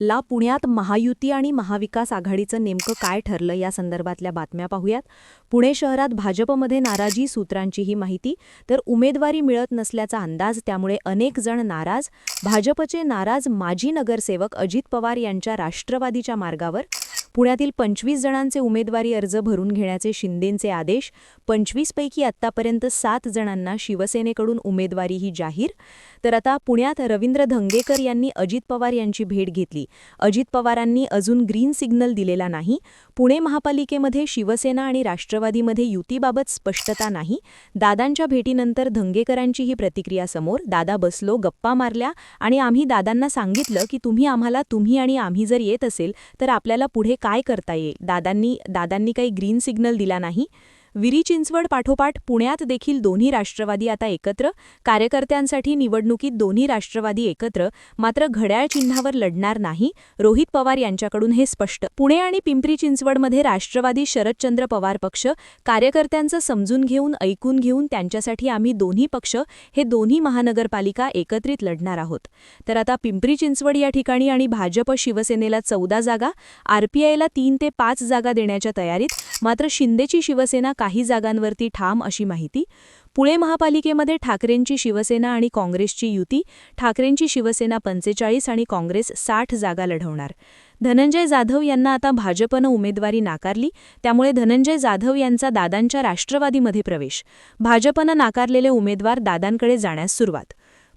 ला पुण्यात महायुती आणि महाविकास आघाडीचं नेमकं काय ठरलं या संदर्भातल्या बातम्या पाहूयात. पुणे शहरात भाजपमध्ये नाराजी सूत्रांची ही माहिती तर उमेदवारी मिळत नसल्याचा अंदाज त्यामुळे अनेक जण नाराज. भाजपचे नाराज माजी नगरसेवक अजित पवार यांच्या राष्ट्रवादीच्या मार्गावर पुण्यातील पंचवीस जणांचे उमेदवारी अर्ज भरून घेण्याचे शिंदेंचे आदेश पंचवीसपैकी आत्तापर्यंत सात जणांना शिवसेनेकडून उमेदवारीही जाहीर. तर आता पुण्यात रवींद्र धंगेकर यांनी अजित पवार यांची भेट घेतली. अजित पवारांनी अजून ग्रीन सिग्नल दिलेला नाही. पुणे महापालिकेमध्ये शिवसेना आणि राष्ट्रवादीमध्ये युतीबाबत स्पष्टता नाही. दादांच्या भेटीनंतर धंगेकरांची ही प्रतिक्रिया समोर दादा बसलो गप्पा मारल्या आणि आम्ही दादांना सांगितलं की तुम्ही आम्हाला तुम्ही आणि आम्ही जर येत असेल तर आपल्याला पुढे काय करता येईल? दादांनी दादांनी काही ग्रीन सिग्नल दिला नाही. विरी चिंचवड पाठोपाठ पुण्यात देखील दोन्ही राष्ट्रवादी आता एकत्र. कार्यकर्त्यांसाठी निवडणुकीत दोन्ही राष्ट्रवादी एकत्र. मात्र घड्याळ चिन्हावर लढणार नाही. रोहित पवार यांच्याकडून हे स्पष्ट. पुणे आणि पिंपरी चिंचवडमध्ये राष्ट्रवादी शरदचंद्र पवार पक्ष. कार्यकर्त्यांचं समजून घेऊन ऐकून घेऊन त्यांच्यासाठी आम्ही दोन्ही पक्ष हे दोन्ही महानगरपालिका एकत्रित लढणार आहोत. तर आता पिंपरी चिंचवड या ठिकाणी आणि भाजप शिवसेनेला चौदा जागा आरपीआयला तीन ते पाच जागा देण्याच्या तयारीत मात्र शिंदेची शिवसेना काही जागांवरती ठाम अशी माहिती. पुणे महापालिकेमध्ये ठाकरेंची शिवसेना आणि काँग्रेसची युती ठाकरेंची शिवसेना पंचेचाळीस आणि काँग्रेस साठ जागा लढवणार. धनंजय जाधव यांना आता भाजपनं उमेदवारी नाकारली त्यामुळे धनंजय जाधव यांचा दादांच्या राष्ट्रवादीमध्ये प्रवेश. भाजपनं नाकारलेले उमेदवार दादांकडे जाण्यास सुरुवात.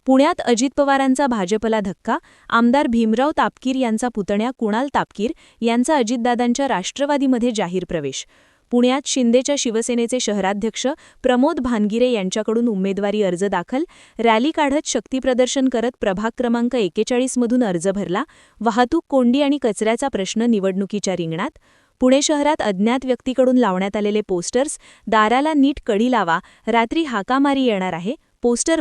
पुण्यात अजित पवारांचा भाजपला धक्का आमदार भीमराव तापकीर यांचा पुतण्या कुणाल तापकीर यांचा अजितदादांच्या राष्ट्रवादीमध्ये जाहीर प्रवेश. पुण्यात शिंदेच्या शिवसेनेचे शहराध्यक्ष प्रमोद भानगिरे यांच्याकडून उमेदवारी अर्ज दाखल रॅली काढत शक्तीप्रदर्शन करत प्रभाग क्रमांक एकेचाळीसमधून अर्ज भरला वाहतूक कोंडी आणि कचऱ्याचा प्रश्न निवडणुकीच्या रिंगणात पुणे शहरात अज्ञात व्यक्तीकडून लावण्यात आलेले पोस्टर्स दाराला नीट कडी लावा रात्री हाकामारी येणार आहे पोस्टर